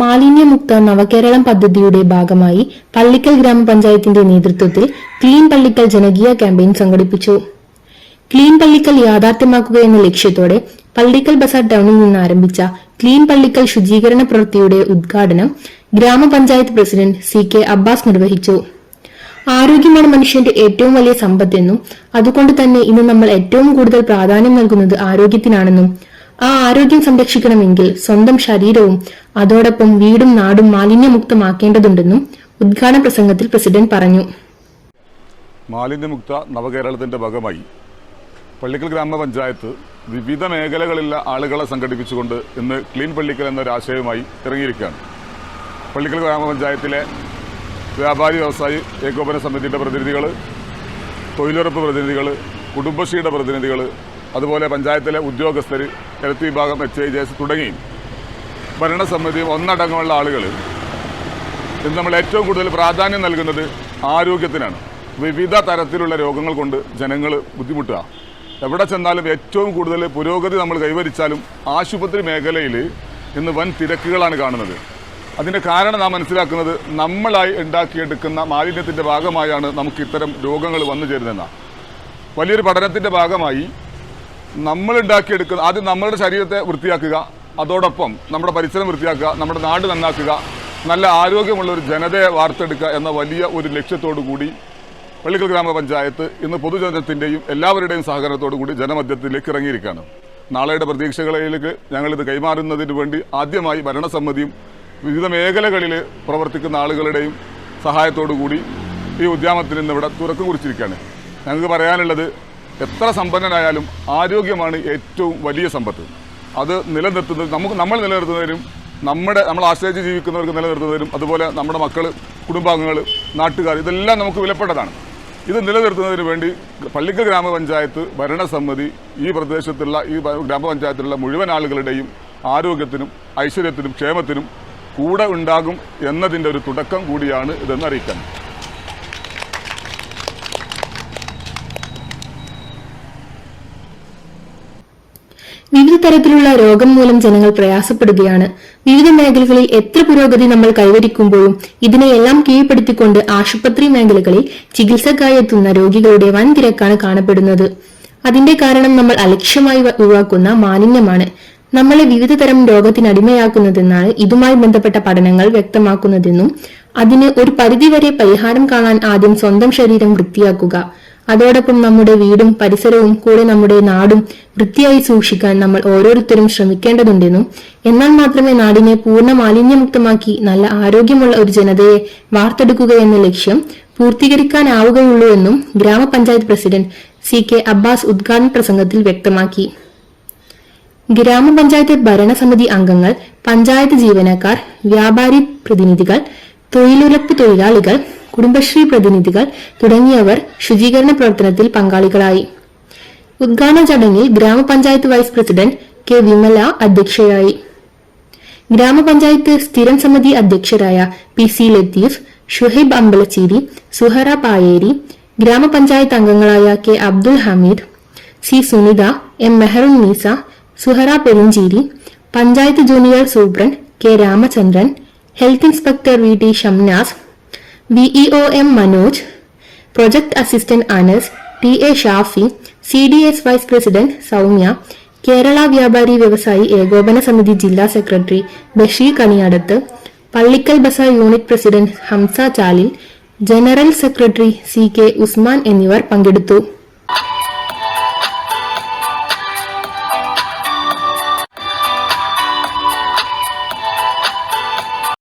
മാലിന്യമുക്ത നവകേരളം പദ്ധതിയുടെ ഭാഗമായി പള്ളിക്കൽ ഗ്രാമപഞ്ചായത്തിന്റെ നേതൃത്വത്തിൽ ക്ലീൻ പള്ളിക്കൽ ജനകീയ ക്യാമ്പയിൻ സംഘടിപ്പിച്ചു. ക്ലീൻ പള്ളിക്കൽ യാഥാർത്ഥ്യമാക്കുക എന്ന ലക്ഷ്യത്തോടെ പള്ളിക്കൽ ബസാർ ടൗണിൽ നിന്ന് ആരംഭിച്ച ക്ലീൻ പള്ളിക്കൽ ശുചീകരണ പ്രവൃത്തിയുടെ ഉദ്ഘാടനം ഗ്രാമപഞ്ചായത്ത് പ്രസിഡന്റ് സി കെ അബ്ബാസ് നിർവഹിച്ചു. ആരോഗ്യമാണ് മനുഷ്യന്റെ ഏറ്റവും വലിയ സമ്പത്തെന്നും അതുകൊണ്ട് തന്നെ ഇന്ന് നമ്മൾ ഏറ്റവും കൂടുതൽ പ്രാധാന്യം നൽകുന്നത് ആരോഗ്യത്തിനാണെന്നും ആ ആരോഗ്യം സംരക്ഷിക്കണമെങ്കിൽ സ്വന്തം ശരീരവും അതോടൊപ്പം വീടും നാടും മാലിന്യമുക്തമാക്കേണ്ടതുണ്ടെന്നും ഉദ്ഘാടന പ്രസംഗത്തിൽ പ്രസിഡന്റ് പറഞ്ഞു. മാലിന്യമുക്ത നവകേരളത്തിന്റെ ഭാഗമായി പള്ളിക്കൽ ഗ്രാമപഞ്ചായത്ത് വിവിധ മേഖലകളിലെ ആളുകളെ സംഘടിപ്പിച്ചുകൊണ്ട് ഇന്ന് ക്ലീൻ പള്ളിക്കൽ എന്ന ആശയവുമായി ഇറങ്ങിയിരിക്കുകയാണ് പള്ളിക്കൽ ഗ്രാമപഞ്ചായത്തിലെ വ്യാപാരി വ്യവസായി ഏകോപന സമിതിയുടെ പ്രതിനിധികൾ തൊഴിലുറപ്പ് പ്രതിനിധികൾ കുടുംബശ്രീയുടെ പ്രതിനിധികൾ അതുപോലെ പഞ്ചായത്തിലെ ഉദ്യോഗസ്ഥർ ഹെൽത്ത് വിഭാഗം എച്ച് ഐ ജെ എസ് തുടങ്ങി. ഭരണസമിതി ഒന്നടങ്കമുള്ള ആളുകൾ ഇന്ന് നമ്മൾ ഏറ്റവും കൂടുതൽ പ്രാധാന്യം നൽകുന്നത് ആരോഗ്യത്തിനാണ്. വിവിധ തരത്തിലുള്ള രോഗങ്ങൾ കൊണ്ട് ജനങ്ങൾ ബുദ്ധിമുട്ടുക. എവിടെ ചെന്നാലും ഏറ്റവും കൂടുതൽ പുരോഗതി നമ്മൾ കൈവരിച്ചാലും ആശുപത്രി മേഖലയിൽ ഇന്ന് വൻ തിരക്കുകളാണ് കാണുന്നത്. അതിന്റെ കാരണം നാം മനസ്സിലാക്കുന്നത് നമ്മളായി ഉണ്ടാക്കിയെടുക്കുന്ന മാലിന്യത്തിന്റെ ഭാഗമായാണ് നമുക്ക് ഇത്തരം രോഗങ്ങൾ വന്നു ചേരുന്നതെന്നാണ്. വലിയൊരു പഠനത്തിന്റെ ഭാഗമായി നമ്മൾ ഉണ്ടാക്കിയെടുക്കുന്ന ആദ്യം നമ്മളുടെ ശരീരത്തെ വൃത്തിയാക്കുക. അതോടൊപ്പം നമ്മുടെ പരിസരം വൃത്തിയാക്കുക നമ്മുടെ നാട് നന്നാക്കുക നല്ല ആരോഗ്യമുള്ള ഒരു ജനതയെ വാർത്തെടുക്കുക എന്ന വലിയ ഒരു ലക്ഷ്യത്തോടു കൂടി പള്ളിക്കൽ ഗ്രാമപഞ്ചായത്ത് ഇന്ന് പൊതുജനത്തിന്റെയും എല്ലാവരുടെയും സഹകരണത്തോടു കൂടി ജനമധ്യത്തിലേക്ക് ഇറങ്ങിയിരിക്കുകയാണ്. നാളെയുടെ പ്രതീക്ഷകളിലേക്ക് ഞങ്ങളിത് കൈമാറുന്നതിന് വേണ്ടി ആദ്യമായി ഭരണസമിതിയും വിവിധ മേഖലകളിൽ പ്രവർത്തിക്കുന്ന ആളുകളുടെയും സഹായത്തോടു കൂടി ഈ ഉദ്യമത്തിൽ നിന്ന് ഇവിടെ തുറക്കം കുറിച്ചിരിക്കുകയാണ്. ഞങ്ങൾക്ക് പറയാനുള്ളത് എത്ര സമ്പന്നനായാലും ആരോഗ്യമാണ് ഏറ്റവും വലിയ സമ്പത്ത്. അത് നിലനിർത്തുന്നത് നമുക്ക് നമ്മൾ നിലനിർത്തുന്നതിനും നമ്മുടെ നമ്മൾ ആശ്രയിച്ച് ജീവിക്കുന്നവർക്ക് നിലനിർത്തുന്നതിനും അതുപോലെ നമ്മുടെ മക്കൾ കുടുംബാംഗങ്ങൾ നാട്ടുകാർ ഇതെല്ലാം നമുക്ക് വിലപ്പെട്ടതാണ്. ഇത് നിലനിർത്തുന്നതിന് വേണ്ടി പള്ളിക്കൽ ഗ്രാമപഞ്ചായത്ത് ഭരണസമിതി ഈ പ്രദേശത്തുള്ള ഈ ഗ്രാമപഞ്ചായത്തിലുള്ള മുഴുവൻ ആളുകളുടെയും ആരോഗ്യത്തിനും ഐശ്വര്യത്തിനും ക്ഷേമത്തിനും കൂടെ ഉണ്ടാകും എന്നതിന്റെ ഒരു തുടക്കം കൂടിയാണ് ഇതെന്ന് അറിയിക്കാൻ. വിവിധ തരത്തിലുള്ള രോഗം മൂലം ജനങ്ങൾ പ്രയാസപ്പെടുകയാണ്. വിവിധ മേഖലകളിൽ എത്ര പുരോഗതി നമ്മൾ കൈവരിക്കുമ്പോഴും ഇതിനെയെല്ലാം കീഴ്പ്പെടുത്തിക്കൊണ്ട് ആശുപത്രി മേഖലകളിൽ ചികിത്സക്കായി എത്തുന്ന രോഗികളുടെ വൻ തിരക്കാണ് കാണപ്പെടുന്നത്. അതിന്റെ കാരണം നമ്മൾ അലക്ഷ്യമായി ഒഴിവാക്കുന്ന മാലിന്യമാണ്. നമ്മളെ വിവിധ തരം രോഗത്തിനടിമയാക്കുന്നതെന്നാണ് ഇതുമായി ബന്ധപ്പെട്ട പഠനങ്ങൾ വ്യക്തമാക്കുന്നതെന്നും അതിന് ഒരു പരിധിവരെ പരിഹാരം കാണാൻ ആദ്യം സ്വന്തം ശരീരം വൃത്തിയാക്കുക. അതോടൊപ്പം നമ്മുടെ വീടും പരിസരവും കൂടെ നമ്മുടെ നാടും വൃത്തിയായി സൂക്ഷിക്കാൻ നമ്മൾ ഓരോരുത്തരും ശ്രമിക്കേണ്ടതുണ്ടെന്നും എന്നാൽ മാത്രമേ നാടിനെ പൂർണ മാലിന്യമുക്തമാക്കി നല്ല ആരോഗ്യമുള്ള ഒരു ജനതയെ വാർത്തെടുക്കുക എന്ന ലക്ഷ്യം പൂർത്തീകരിക്കാനാവുകയുള്ളൂ എന്നും ഗ്രാമപഞ്ചായത്ത് പ്രസിഡന്റ് സി കെ അബ്ബാസ് ഉദ്ഘാടന പ്രസംഗത്തിൽ വ്യക്തമാക്കി. ഗ്രാമപഞ്ചായത്ത് ഭരണസമിതി അംഗങ്ങൾ പഞ്ചായത്ത് ജീവനക്കാർ വ്യാപാരി പ്രതിനിധികൾ തൊഴിലുറപ്പ് തൊഴിലാളികൾ കുടുംബശ്രീ പ്രതിനിധികൾ തുടങ്ങിയവർ ശുചീകരണ പ്രവർത്തനത്തിൽ പങ്കാളികളായി. ഉദ്ഘാടന ചടങ്ങിൽ ഗ്രാമപഞ്ചായത്ത് വൈസ് പ്രസിഡന്റ് കെ വിമല അധ്യക്ഷയായി. ഗ്രാമപഞ്ചായത്ത് സ്ഥിരം സമിതി അധ്യക്ഷരായ പി സി ലത്തീഫ് ഷുഹൈബ് അമ്പലച്ചേരി സുഹറ പായേരി ഗ്രാമപഞ്ചായത്ത് അംഗങ്ങളായ K Abdul Hameed C Sunitha M Meharunnisa Suhara Perincheri panchayat junior superintendent K Ramachandran health inspector V T Shamnas VEO M Manoj project assistant Anas T A Shafi C D S vice president Soumya Kerala വ്യാപാരി വ്യവസായി ഏകോപന സമിതി ജില്ലാ secretary Basheer Kaniyadath Pallikkal Bazar unit president Hamsa Chalil general secretary C K Usman എന്നിവർ പങ്കെടുത്തു